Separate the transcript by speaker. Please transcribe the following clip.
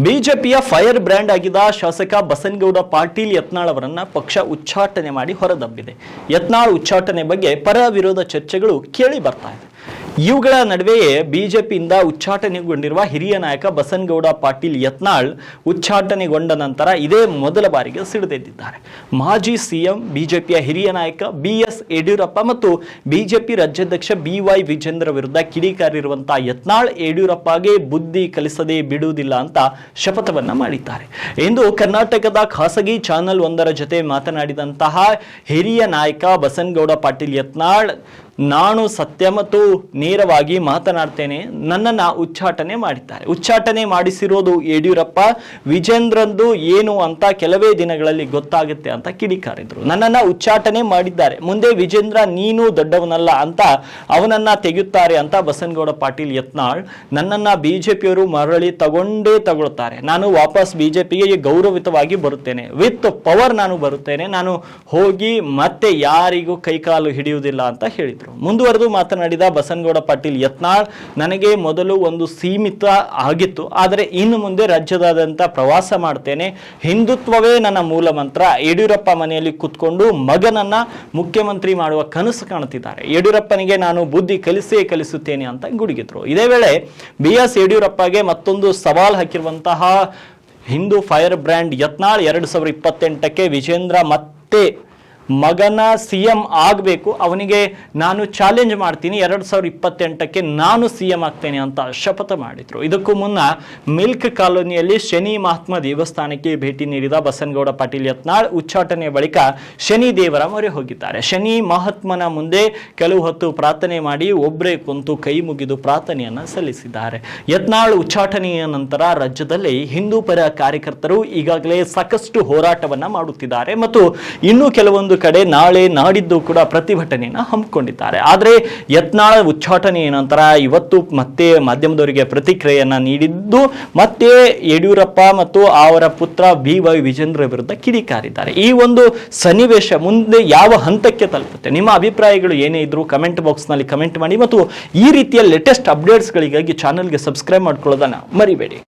Speaker 1: ಬಿಜೆಪಿಯ fire brand ಆಗಿದ್ದ ಶಾಸಕ ಬಸನಗೌಡ ಪಾಟೀಲ್ ಯತ್ನಾಳ್ ಅವರನ್ನ ಪಕ್ಷ ಉಚ್ಚಾಟನೆ ಮಾಡಿ ಹೊರದಬ್ಬಿದೆ. ಯತ್ನಾಳ್ ಉಚ್ಚಾಟನೆ ಬಗ್ಗೆ ಪರ ವಿರೋಧ ಚರ್ಚೆಗಳು ಕೇಳಿ ಬರ್ತಾ ಇದೆ. ಇವುಗಳ ನಡುವೆಯೇ ಬಿಜೆಪಿಯಿಂದ ಉಚ್ಚಾಟನೆಗೊಂಡಿರುವ ಹಿರಿಯ ನಾಯಕ ಬಸನ್ಗೌಡ ಪಾಟೀಲ್ ಯತ್ನಾಳ್ ಉಚ್ಚಾಟನೆಗೊಂಡ ನಂತರ ಇದೇ ಮೊದಲ ಬಾರಿಗೆ ಸಿಡಿದೆದ್ದಿದ್ದಾರೆ. ಮಾಜಿ ಸಿಎಂ, ಬಿಜೆಪಿಯ ಹಿರಿಯ ನಾಯಕ ಬಿ ಎಸ್ ಯಡಿಯೂರಪ್ಪ ಮತ್ತು ಬಿಜೆಪಿ ರಾಜ್ಯಾಧ್ಯಕ್ಷ ಬಿ ವೈ ವಿಜೇಂದ್ರ ವಿರುದ್ಧ ಕಿಡಿಕಾರಿರುವಂತಹ ಯತ್ನಾಳ್ ಯಡಿಯೂರಪ್ಪಗೆ ಬುದ್ಧಿ ಕಲಿಸದೆ ಬಿಡುವುದಿಲ್ಲ ಅಂತ ಶಪಥವನ್ನ ಮಾಡಿದ್ದಾರೆ. ಎಂದು ಕರ್ನಾಟಕದ ಖಾಸಗಿ ಚಾನೆಲ್ ಒಂದರ ಜೊತೆ ಮಾತನಾಡಿದಂತಹ ಹಿರಿಯ ನಾಯಕ ಬಸನ್ಗೌಡ ಪಾಟೀಲ್ ಯತ್ನಾಳ್ ನಾನು ಸತ್ಯ ಮತ್ತು ನೇರವಾಗಿ ಮಾತನಾಡ್ತೇನೆ. ನನ್ನನ್ನು ಉಚ್ಚಾಟನೆ ಮಾಡಿದ್ದಾರೆ. ಉಚ್ಚಾಟನೆ ಮಾಡಿಸಿರೋದು ಯಡಿಯೂರಪ್ಪ, ವಿಜೇಂದ್ರಂದು ಏನು ಅಂತ ಕೆಲವೇ ದಿನಗಳಲ್ಲಿ ಗೊತ್ತಾಗುತ್ತೆ ಅಂತ ಕಿಡಿಕಾರಿದ್ರು. ನನ್ನನ್ನು ಉಚ್ಚಾಟನೆ ಮಾಡಿದ್ದಾರೆ. ಮುಂದೆ ವಿಜೇಂದ್ರ, ನೀನು ದೊಡ್ಡವನಲ್ಲ ಅಂತ ಅವನನ್ನ ತೆಗೆಯುತ್ತಾರೆ ಅಂತ ಬಸನಗೌಡ ಪಾಟೀಲ್ ಯತ್ನಾಳ್ ನನ್ನನ್ನ ಬಿಜೆಪಿಯವರು ಮರಳಿ ತಗೊಂಡೇ ತಗೊಳ್ತಾರೆ. ನಾನು ವಾಪಸ್ ಬಿಜೆಪಿಗೆ ಗೌರವಿತವಾಗಿ ಬರುತ್ತೇನೆ. ವಿತ್ ಪವರ್ ನಾನು ಬರುತ್ತೇನೆ. ನಾನು ಹೋಗಿ ಮತ್ತೆ ಯಾರಿಗೂ ಕೈಕಾಲು ಹಿಡಿಯುವುದಿಲ್ಲ ಅಂತ ಹೇಳಿದರು. ಮುಂದುವರೆದು ಮಾತನಾಡಿದ ಬಸನಗೌಡ ಪಾಟೀಲ್, ಯತ್ನಾಳ್, ನನಗೆ ಮೊದಲು ಒಂದು ಸೀಮಿತ ಆಗಿತ್ತು, ಆದರೆ ಇನ್ನು ಮುಂದೆ ರಾಜ್ಯದಾದ್ಯಂತ ಪ್ರವಾಸ ಮಾಡ್ತೇನೆ. ಹಿಂದುತ್ವವೇ ನನ್ನ ಮೂಲ ಮಂತ್ರ. ಯಡಿಯೂರಪ್ಪ ಮನೆಯಲ್ಲಿ ಕುತ್ಕೊಂಡು ಮಗನನ್ನ ಮುಖ್ಯಮಂತ್ರಿ ಮಾಡುವ ಕನಸು ಕಾಣುತ್ತಿದ್ದಾರೆ. ಯಡಿಯೂರಪ್ಪನಿಗೆ ನಾನು ಬುದ್ಧಿ ಕಲಿಸೇ ಕಲಿಸುತ್ತೇನೆ ಅಂತ ಗುಡುಗಿದ್ರು. ಇದೇ ವೇಳೆ ಬಿ ಎಸ್ ಯಡಿಯೂರಪ್ಪಗೆ ಮತ್ತೊಂದು ಸವಾಲ್ ಹಾಕಿರುವಂತಹ ಹಿಂದೂ ಫೈರ್ ಬ್ರ್ಯಾಂಡ್ ಯತ್ನಾಳ್, ಎರಡು ಸಾವಿರದ ಇಪ್ಪತ್ತೆಂಟಕ್ಕೆ ವಿಜೇಂದ್ರ ಮತ್ತೆ ಮಗನ ಸಿ ಎಂ ಆಗಬೇಕು, ಅವನಿಗೆ ನಾನು ಚಾಲೆಂಜ್ ಮಾಡ್ತೀನಿ, ಎರಡು ಸಾವಿರದ ಇಪ್ಪತ್ತೆಂಟಕ್ಕೆ ನಾನು ಸಿ ಎಂ ಆಗ್ತೇನೆ ಅಂತ ಶಪಥ ಮಾಡಿದರು. ಇದಕ್ಕೂ ಮುನ್ನ ಮಿಲ್ಕ್ ಕಾಲೋನಿಯಲ್ಲಿ ಶನಿ ಮಹಾತ್ಮ ದೇವಸ್ಥಾನಕ್ಕೆ ಭೇಟಿ ನೀಡಿದ ಬಸನಗೌಡ ಪಾಟೀಲ್ ಯತ್ನಾಳ್ ಉಚ್ಚಾಟನೆ ಬಳಿಕ ಶನಿ ದೇವರ ಮೊರೆ ಹೋಗಿದ್ದಾರೆ. ಶನಿ ಮಹಾತ್ಮನ ಮುಂದೆ ಕೆಲವು ಹೊತ್ತು ಪ್ರಾರ್ಥನೆ ಮಾಡಿ ಒಬ್ಬರೇ ಕುಂತು ಕೈ ಮುಗಿದು ಪ್ರಾರ್ಥನೆಯನ್ನು ಸಲ್ಲಿಸಿದ್ದಾರೆ. ಯತ್ನಾಳ್ ಉಚ್ಚಾಟನೆಯ ನಂತರ ರಾಜ್ಯದಲ್ಲಿ ಹಿಂದೂ ಪರ ಕಾರ್ಯಕರ್ತರು ಈಗಾಗಲೇ ಸಾಕಷ್ಟು ಹೋರಾಟವನ್ನ ಮಾಡುತ್ತಿದ್ದಾರೆ ಮತ್ತು ಇನ್ನೂ ಕೆಲವೊಂದು ಕಡೆ ನಾಳೆ ನಾಡಿದ್ದು ಕೂಡ ಪ್ರತಿಭಟನೆಯನ್ನು ಹಮ್ಮಿಕೊಂಡಿದ್ದಾರೆ. ಆದರೆ ಯತ್ನಾಳ ಉಚ್ಚಾಟನೆ ನಂತರ ಇವತ್ತು ಮತ್ತೆ ಮಾಧ್ಯಮದವರಿಗೆ ಪ್ರತಿಕ್ರಿಯೆಯನ್ನು ನೀಡಿದ್ದು ಮತ್ತೆ ಯಡಿಯೂರಪ್ಪ ಮತ್ತು ಅವರ ಪುತ್ರ ಬಿ ವೈ ವಿಜೇಂದ್ರ ವಿರುದ್ಧ ಕಿಡಿಕಾರಿದ್ದಾರೆ. ಈ ಒಂದು ಸನ್ನಿವೇಶ ಮುಂದೆ ಯಾವ ಹಂತಕ್ಕೆ ತಲುಪುತ್ತೆ? ನಿಮ್ಮ ಅಭಿಪ್ರಾಯಗಳು ಏನೇ ಇದ್ರು ಕಮೆಂಟ್ ಬಾಕ್ಸ್ನಲ್ಲಿ ಕಮೆಂಟ್ ಮಾಡಿ ಮತ್ತು ಈ ರೀತಿಯ ಲೇಟೆಸ್ಟ್ ಅಪ್ಡೇಟ್ಸ್ಗಳಿಗಾಗಿ ಚಾನಲ್ಗೆ ಸಬ್ಸ್ಕ್ರೈಬ್ ಮಾಡ್ಕೊಳ್ಳೋದನ್ನ ಮರಿಬೇಡಿ.